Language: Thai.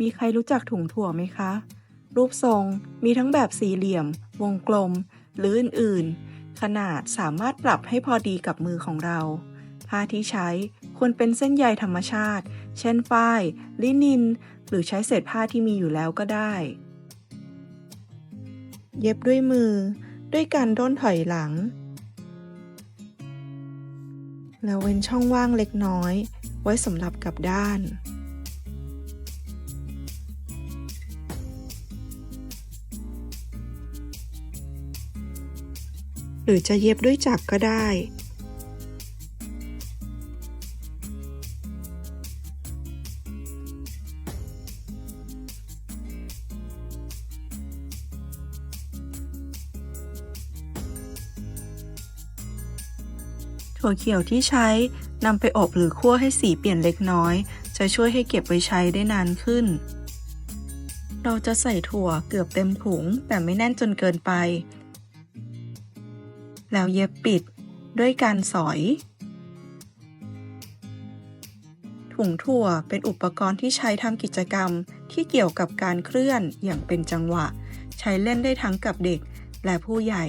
มีใครรู้จักถุงถั่วไหมคะ รูปทรงมีทั้งแบบสี่เหลี่ยม วงกลม หรืออื่นๆ ขนาดสามารถปรับให้พอดีกับมือของเรา ผ้าที่ใช้ควรเป็นเส้นใยธรรมชาติ เช่นฝ้าย ลินิน หรือใช้เศษผ้าที่มีอยู่แล้วก็ได้ เย็บด้วยมือ ด้วยการด้นถอยหลัง แล้วเว้นช่องว่างเล็กน้อย ไว้สำหรับกับด้าน รือจะเย็บด้วยจักรก็ได้ ถั่วเขียวที่ใช้นำไปอบหรือคั่วให้สีเปลี่ยนเล็กน้อย จะช่วยให้เก็บไว้ใช้ได้นานขึ้น เราจะใส่ถั่วเกือบเต็มถุงแต่ไม่แน่นจนเกินไป แล้วเย็บปิดด้วยการสอย ถุงถั่วเป็นอุปกรณ์ที่ใช้ทำกิจกรรมที่เกี่ยวกับการเคลื่อนอย่างเป็นจังหวะ ใช้เล่นได้ทั้งกับเด็กและผู้ใหญ่